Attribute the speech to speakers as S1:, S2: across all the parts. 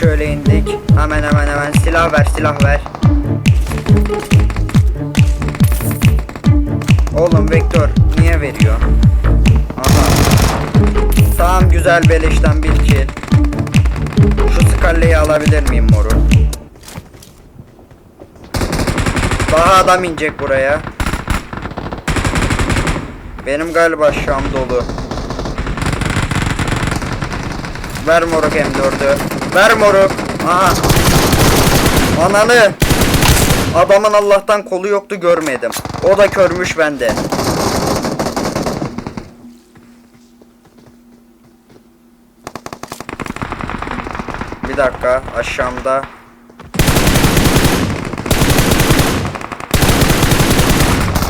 S1: şöyle indik. Hemen hemen hemen silah ver silah ver. Oğlum vektör niye veriyor? Aha. Tamam güzel beleşten bir kill. Şu skalleyi alabilir miyim moru? Daha adam inecek buraya. Benim galiba şam dolu. Ver moruk M4'ü. Ver moruk. Aha. Ananı. Adamın Allah'tan kolu yoktu görmedim. O da körmüş bende. Bir dakika aşağımda.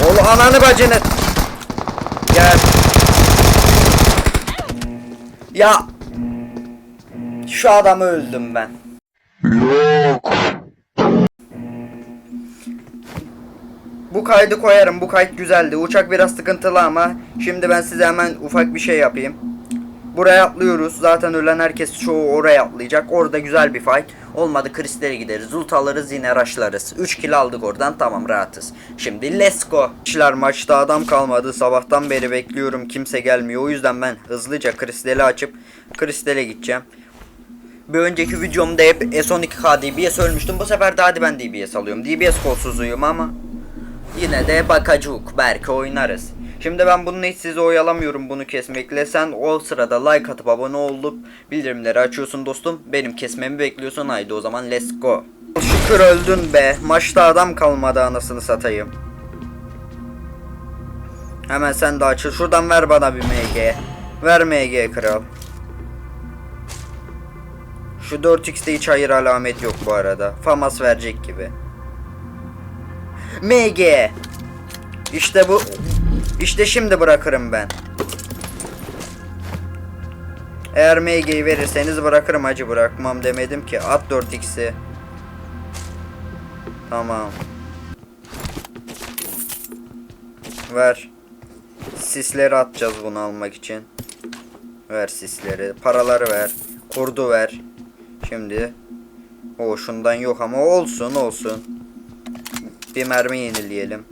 S1: Oğlum ananı bacını. Gel. Ya. Şu adamı öldüm ben. Bu kaydı koyarım. Bu kayıt güzeldi. Uçak biraz sıkıntılı ama şimdi ben size hemen ufak bir şey yapayım. Buraya atlıyoruz. Zaten ölen herkes çoğu oraya atlayacak. Orada güzel bir fight. Olmadı kristale gideriz. Ult alırız yine rushlarız. 3 kill aldık oradan. Tamam rahatız. Şimdi let's go. Kişiler maçta adam kalmadı. Sabahtan beri bekliyorum. Kimse gelmiyor. O yüzden ben hızlıca kristali açıp kristale gideceğim. Bir önceki videomda hep S12K DBS ölmüştüm. Bu sefer de hadi ben DBS alıyorum. DBS kolsuzuyum ama yine de bakacuk. Belki oynarız. Şimdi ben bunu hiç sizi oyalamıyorum bunu kesmekle. Sen o sırada like atıp abone olup bildirimleri açıyorsun dostum. Benim kesmemi bekliyorsun. Haydi o zaman let's go. Şükür öldün be. Maçta adam kalmadı anasını satayım. Hemen sen de açıl. Şuradan ver bana bir MG. Ver MG kral. Şu 4x'te hiç hayır alamet yok bu arada. Famas verecek gibi. MG. İşte bu. İşte şimdi bırakırım ben. Eğer MG'yi verirseniz bırakırım acı bırakmam demedim ki. At 4x'i. Tamam. Ver. Sisleri atacağız bunu almak için. Ver sisleri. Paraları ver. Kurdu ver. Şimdi. O şundan yok ama olsun olsun. Bir mermi yenileyelim.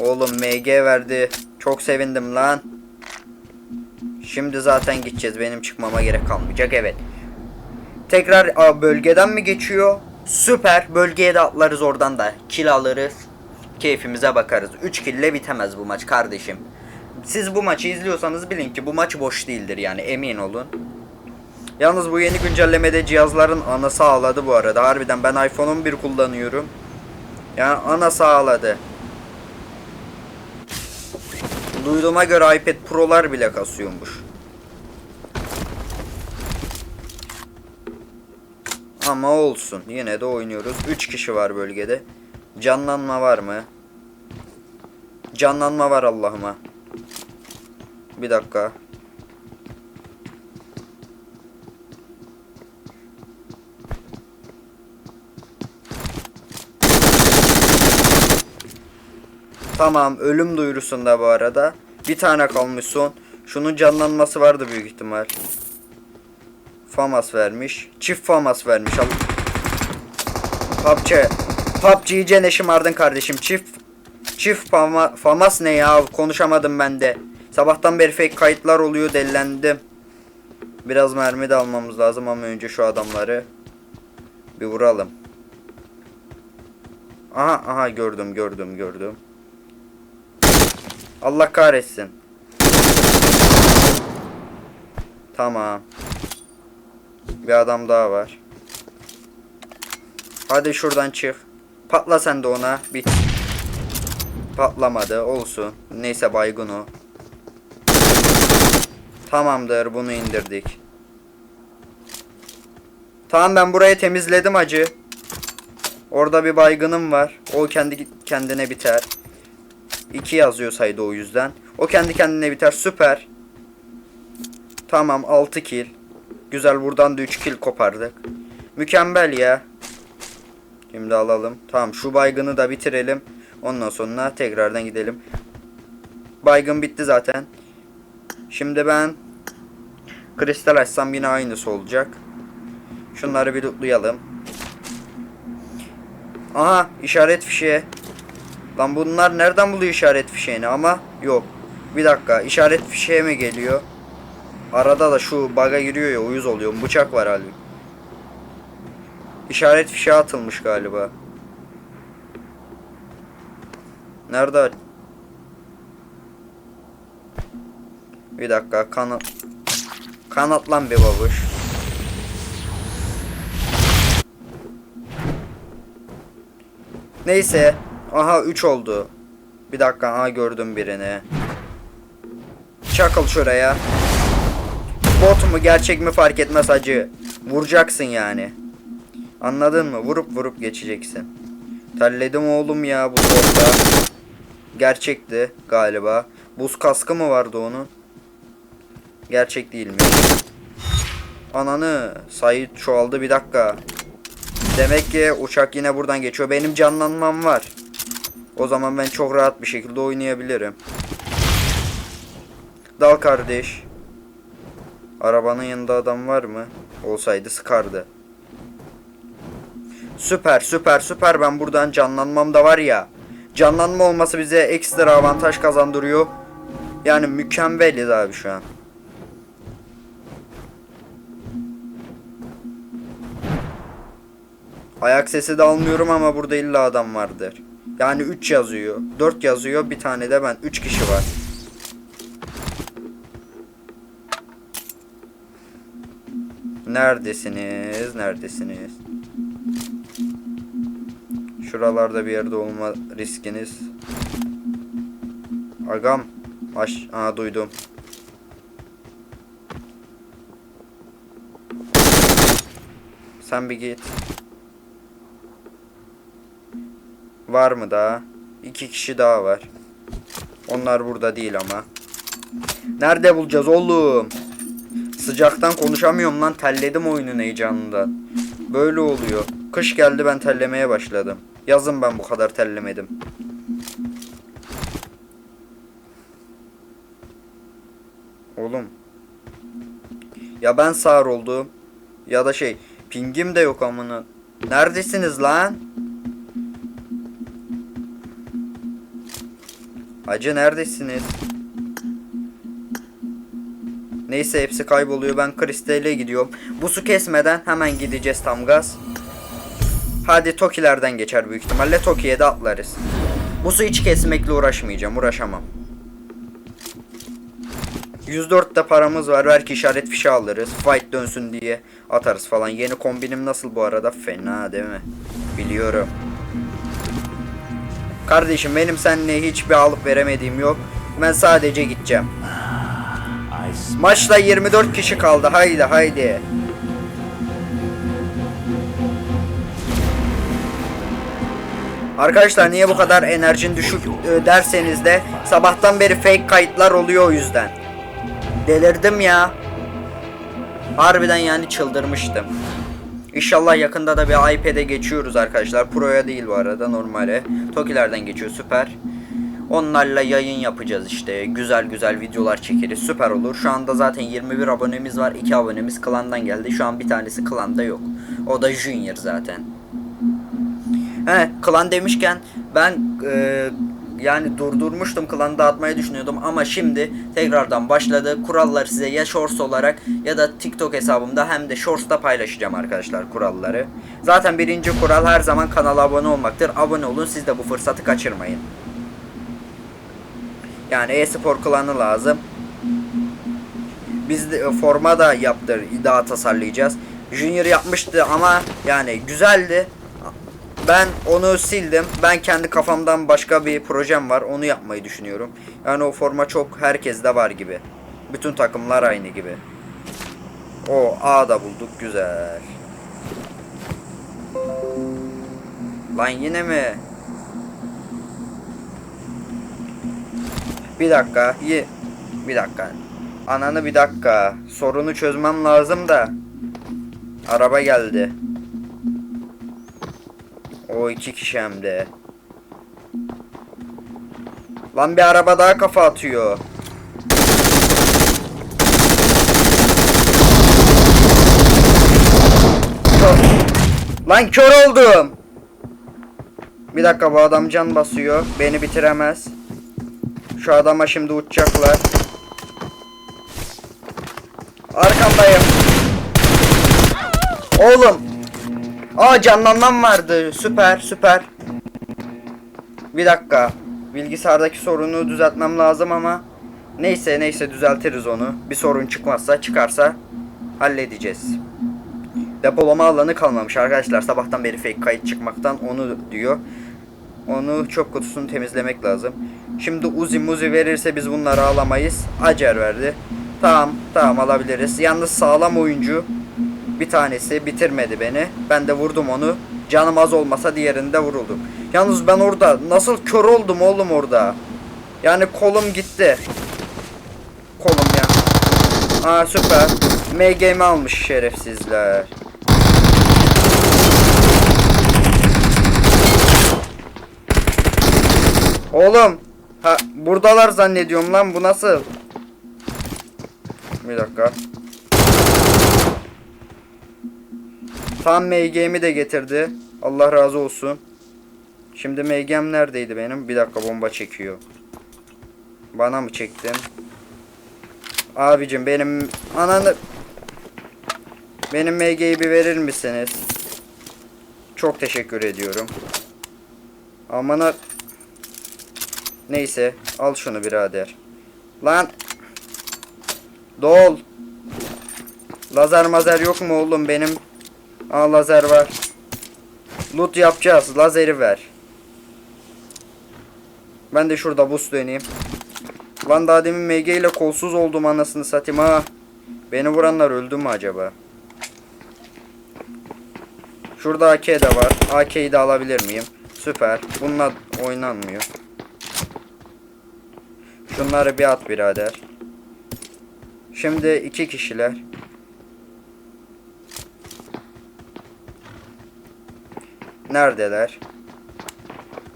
S1: Oğlum MG verdi. Çok sevindim lan. Şimdi zaten gideceğiz. Benim çıkmama gerek kalmayacak. Evet. Tekrar a, bölgeden mi geçiyor? Süper. Bölgeye de atlarız oradan da. Kill alırız. Keyfimize bakarız. 3 kill ile bitemez bu maç kardeşim. Siz bu maçı izliyorsanız bilin ki bu maç boş değildir yani emin olun. Yalnız bu yeni güncellemede cihazların anası ağladı bu arada. Harbiden ben iPhone 11 kullanıyorum. Yani anası ağladı. Duyduğuma göre iPad Pro'lar bile kasıyormuş. Ama olsun. Yine de oynuyoruz. 3 kişi var bölgede. Canlanma var mı? Canlanma var Allah'ıma. Bir dakika. Tamam ölüm duyurusunda bu arada. Bir tane kalmış son. Şunun canlanması vardı büyük ihtimal. Famas vermiş. Çift Famas vermiş. PUBG. PUBG iyice ne şımardın kardeşim. Çift Çift fama, Famas ne ya? Konuşamadım ben de. Sabahtan beri fake kayıtlar oluyor delilendim. Biraz mermi de almamız lazım ama önce şu adamları bir vuralım. Aha aha gördüm gördüm gördüm. Allah kahretsin. Tamam. Bir adam daha var. Hadi şuradan çık. Patla sen de ona. Bit. Patlamadı. Olsun. Neyse baygın o. Tamamdır. Bunu indirdik. Tamam ben burayı temizledim acı. Orada bir baygınım var. O kendi kendine biter. 2 yazıyor sayıda o yüzden. O kendi kendine biter. Süper. Tamam 6 kill. Güzel buradan da 3 kill kopardık. Mükemmel ya. Şimdi alalım. Tamam şu baygını da bitirelim. Ondan sonra tekrardan gidelim. Baygın bitti zaten. Şimdi ben kristal açsam yine aynısı olacak. Şunları bir lootlayalım. Aha işaret fişeği. Lan bunlar nereden buluyor işaret fişeğini ama yok. Bir dakika işaret fişeği mi geliyor? Arada da şu baga giriyor ya uyuz oluyor. Bıçak var halbuki. İşaret fişeği atılmış galiba. Nerede? Bir dakika kanat kanatlan bir babuş. Neyse. Aha 3 oldu. Bir dakika aha gördüm birini. Çakıl şuraya. Bot mu gerçek mi fark etmez hacı. Vuracaksın yani. Anladın mı? Vurup vurup geçeceksin. Terledim oğlum ya bu botta. Gerçekti galiba. Buz kaskı mı vardı onun? Gerçek değil mi? Ananı sayı çoğaldı bir dakika. Demek ki uçak yine buradan geçiyor. Benim canlanmam var. O zaman ben çok rahat bir şekilde oynayabilirim. Dal kardeş. Arabanın yanında adam var mı? Olsaydı sıkardı. Süper süper süper ben buradan canlanmam da var ya. Canlanma olması bize ekstra avantaj kazandırıyor. Yani mükemmeliz abi şu an. Ayak sesi de almıyorum ama burada illa adam vardır. Yani 3 yazıyor. 4 yazıyor. Bir tane de ben. 3 kişi var. Neredesiniz? Neredesiniz? Şuralarda bir yerde olma riskiniz. Agam. Aş Aa duydum. Sen bir git. Var mı daha? İki kişi daha var. Onlar burada değil ama. Nerede bulacağız oğlum? Sıcaktan konuşamıyorum lan. Terledim oyunun heyecanından. Böyle oluyor. Kış geldi ben terlemeye başladım. Yazın ben bu kadar terlemedim. Oğlum. Ya ben sağır oldum. Ya da şey. Pingim de yok amına. Neredesiniz lan? Hacı neredesiniz? Neyse hepsi kayboluyor. Ben kristale gidiyorum. Bu su kesmeden hemen gideceğiz tam gaz. Hadi Tokilerden geçer büyük ihtimalle. Toki'ye de atlarız. Bu su hiç kesmekle uğraşmayacağım. Uğraşamam. 104'te paramız var. Belki işaret fişi alırız. Fight dönsün diye atarız falan. Yeni kombinim nasıl bu arada? Fena değil mi? Biliyorum. Kardeşim benim seninle hiçbir alıp veremediğim yok. Ben sadece gideceğim. Maçta 24 kişi kaldı. Haydi haydi. Arkadaşlar niye bu kadar enerjin düşük e, derseniz de sabahtan beri fake kayıtlar oluyor o yüzden. Delirdim ya. Harbiden yani çıldırmıştım. İnşallah yakında da bir iPad'e geçiyoruz arkadaşlar. Pro'ya değil bu arada normale. Tokilerden geçiyor süper. Onlarla yayın yapacağız işte. Güzel güzel videolar çekeriz. Süper olur. Şu anda zaten 21 abonemiz var. 2 abonemiz klandan geldi. Şu an bir tanesi klanda yok. O da Junior zaten. He klan demişken ben e, yani durdurmuştum klanı dağıtmayı düşünüyordum ama şimdi tekrardan başladı. Kuralları size ya Shorts olarak ya da TikTok hesabımda hem de Shorts'ta paylaşacağım arkadaşlar kuralları. Zaten birinci kural her zaman kanala abone olmaktır. Abone olun siz de bu fırsatı kaçırmayın. Yani e-spor klanı lazım. Biz de e, forma da yaptır, daha tasarlayacağız. Junior yapmıştı ama yani güzeldi. Ben onu sildim. Ben kendi kafamdan başka bir projem var. Onu yapmayı düşünüyorum. Yani o forma çok herkeste var gibi. Bütün takımlar aynı gibi. O A da bulduk güzel. Lan yine mi? Bir dakika. Ye. Bir dakika. Ananı bir dakika. Sorunu çözmem lazım da. Araba geldi. O iki kişi hem de. Lan bir araba daha kafa atıyor. Lan kör oldum. Bir dakika bu adam can basıyor. Beni bitiremez. Şu adama şimdi uçacaklar. Arkamdayım. Oğlum. Aa canlanmam vardı. Süper süper. Bir dakika. Bilgisayardaki sorunu düzeltmem lazım ama neyse neyse düzeltiriz onu. Bir sorun çıkmazsa çıkarsa halledeceğiz. Depolama alanı kalmamış arkadaşlar. Sabahtan beri fake kayıt çıkmaktan onu diyor. Onu çöp kutusunu temizlemek lazım. Şimdi Uzi Muzi verirse biz bunları alamayız. Acer verdi. Tamam tamam alabiliriz. Yalnız sağlam oyuncu bir tanesi bitirmedi beni. Ben de vurdum onu. Canım az olmasa diğerinde vuruldum. Yalnız ben orada nasıl kör oldum oğlum orada. Yani kolum gitti. Kolum ya. Aa süper. MG'mi almış şerefsizler. Oğlum. Ha buradalar zannediyorum lan bu nasıl? Bir dakika. Tam MG'mi de getirdi. Allah razı olsun. Şimdi MG'm neredeydi benim? Bir dakika bomba çekiyor. Bana mı çektin? Abicim benim ananı benim MG'yi bir verir misiniz? Çok teşekkür ediyorum. Amana Neyse al şunu birader. Lan Dol Lazer mazer yok mu oğlum benim? Aa lazer var. Loot yapacağız. Lazeri ver. Ben de şurada boost döneyim. Lan daha demin MG ile kolsuz oldum anasını satayım ha. Beni vuranlar öldü mü acaba? Şurada AK de var. AK'yi de alabilir miyim? Süper. Bununla oynanmıyor. Şunları bir at birader. Şimdi iki kişiler. Neredeler?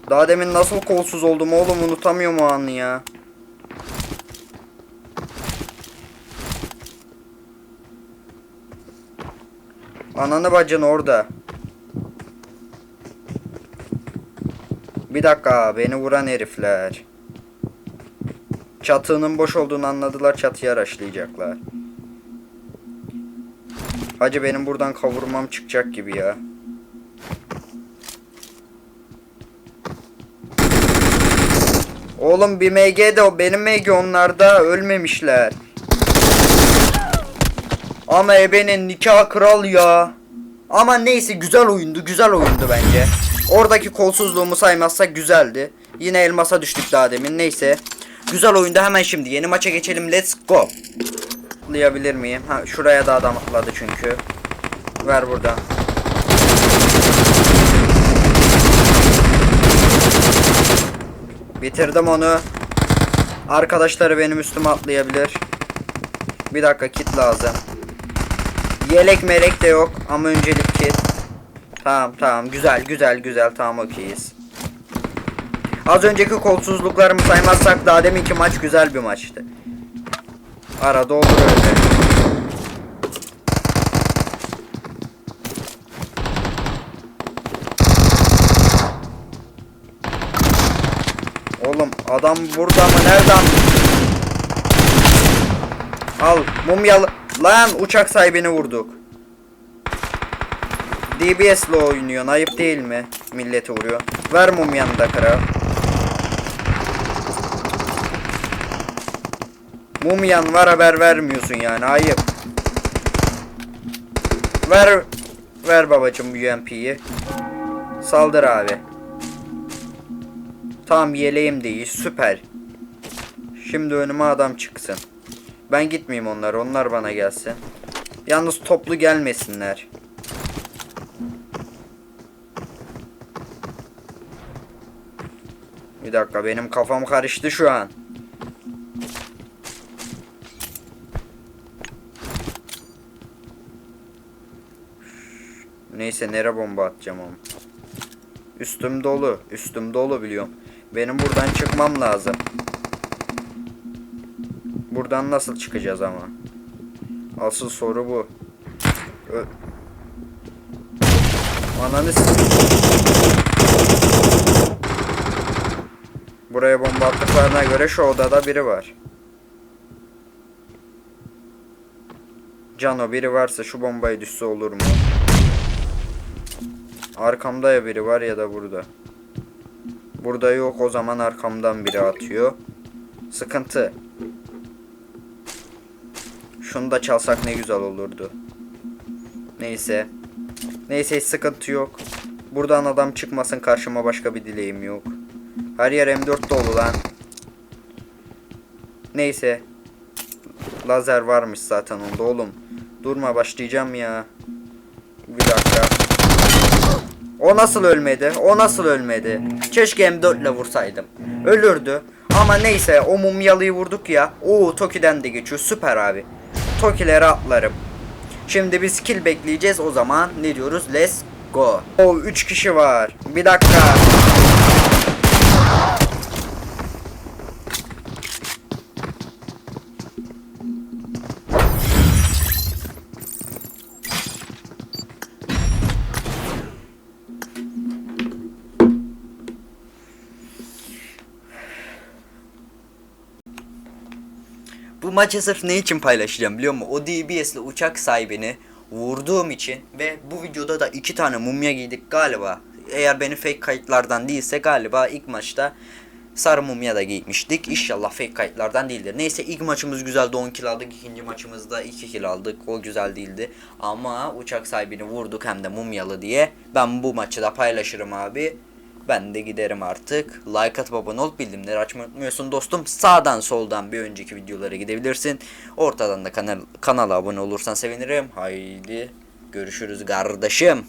S1: Daha demin nasıl kolsuz oldum oğlum unutamıyorum o anı ya. Ananı bacın orada. Bir dakika beni vuran herifler. Çatının boş olduğunu anladılar çatıya araştıracaklar. Hacı benim buradan kavurmam çıkacak gibi ya. Oğlum bir MG de o benim MG onlarda ölmemişler. Ama ebenin nikah kral ya. Ama neyse güzel oyundu güzel oyundu bence. Oradaki kolsuzluğumu saymazsak güzeldi. Yine elmasa düştük daha demin neyse. Güzel oyundu hemen şimdi yeni maça geçelim let's go. Atlayabilir miyim? Ha şuraya da adam atladı çünkü. Ver buradan. Bitirdim onu. Arkadaşları benim üstüme atlayabilir. Bir dakika kit lazım. Yelek melek de yok ama öncelik kit. Tamam tamam güzel güzel güzel tamam okeyiz. Az önceki kolsuzluklarımı saymazsak daha deminki maç güzel bir maçtı. Arada olur öyle. Oğlum adam burada mı? Nereden? Al mumyalı. Lan uçak sahibini vurduk. DBS ile oynuyorsun ayıp değil mi? Milleti vuruyor. Ver mumyanı da kral. Mumyan var haber vermiyorsun yani ayıp. Ver ver babacım UMP'yi. Saldır abi. Tam yeleğim değil süper. Şimdi önüme adam çıksın. Ben gitmeyeyim onlar onlar bana gelsin. Yalnız toplu gelmesinler. Bir dakika benim kafam karıştı şu an. Neyse nere bomba atacağım ama. Üstüm dolu. Üstüm dolu biliyorum. Benim buradan çıkmam lazım. Buradan nasıl çıkacağız ama? Asıl soru bu. Ö Ananı Buraya bomba attıklarına göre şu odada biri var. Cano biri varsa şu bombayı düşse olur mu? Arkamda ya biri var ya da burada. Burada yok o zaman arkamdan biri atıyor. Sıkıntı. Şunu da çalsak ne güzel olurdu. Neyse. Neyse hiç sıkıntı yok. Buradan adam çıkmasın karşıma başka bir dileğim yok. Her yer M4 dolu lan. Neyse. Lazer varmış zaten onda oğlum. Durma başlayacağım ya. Bir dakika. O nasıl ölmedi? O nasıl ölmedi? Keşke M4 ile vursaydım. Ölürdü. Ama neyse o mumyalıyı vurduk ya. Oo Toki'den de geçiyor. Süper abi. Toki'lere atlarım. Şimdi biz kill bekleyeceğiz o zaman. Ne diyoruz? Let's go. O 3 kişi var. Bir dakika. Maçı sırf ne için paylaşacağım biliyor musun? O DBS'li uçak sahibini vurduğum için ve bu videoda da iki tane mumya giydik galiba. Eğer benim fake kayıtlardan değilse galiba ilk maçta sarı mumya da giymiştik. İnşallah fake kayıtlardan değildir. Neyse ilk maçımız güzeldi 10 kill aldık. ikinci maçımızda 2 kill aldık. O güzel değildi. Ama uçak sahibini vurduk hem de mumyalı diye. Ben bu maçı da paylaşırım abi. Ben de giderim artık. Like atıp abone olup bildirimleri açmayı unutmuyorsun dostum. Sağdan soldan bir önceki videolara gidebilirsin. Ortadan da kanal, kanala abone olursan sevinirim. Haydi görüşürüz kardeşim.